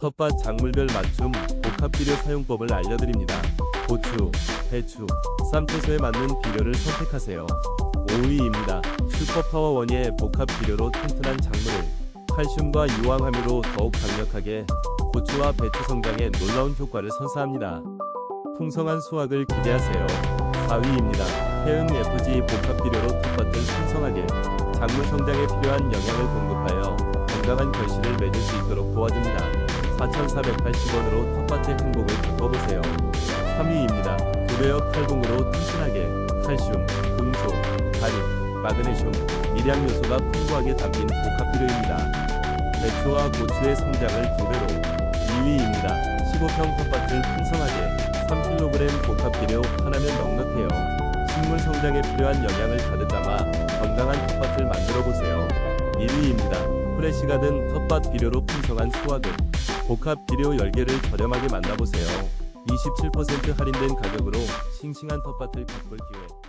텃밭 작물별 맞춤 복합 비료 사용법을 알려드립니다. 고추, 배추, 쌈채소에 맞는 비료를 선택하세요. 5위입니다. 슈퍼파워원의 복합 비료로 튼튼한 작물을 칼슘과 유황 함유로 더욱 강력하게 고추와 배추 성장에 놀라운 효과를 선사합니다. 풍성한 수확을 기대하세요. 4위입니다. 해응 FG 복합 비료로 텃밭을 풍성하게 작물 성장에 필요한 영양을 공급하여 건강한 결실을 맺을 수 있도록 도와줍니다. 4,480원으로 텃밭의 행복을 바꿔보세요. 3위입니다. 고려역 탈봉으로 튼튼하게 칼슘, 금속, 가립, 마그네슘, 미량 요소가 풍부하게 담긴 복합 비료입니다. 배추와 고추의 성장을 두 배로 2위입니다. 15평 텃밭을 풍성하게 3kg 복합 비료 하나면 넉넉해요. 식물 성장에 필요한 영양을 가득 담아 건강한 텃밭을 만들어 보세요. 1위입니다. 프레시 가든 텃밭 비료로 풍성한 수확을 복합 비료 10개를 저렴하게 만나보세요. 27% 할인된 가격으로 싱싱한 텃밭을 가꿀 기회.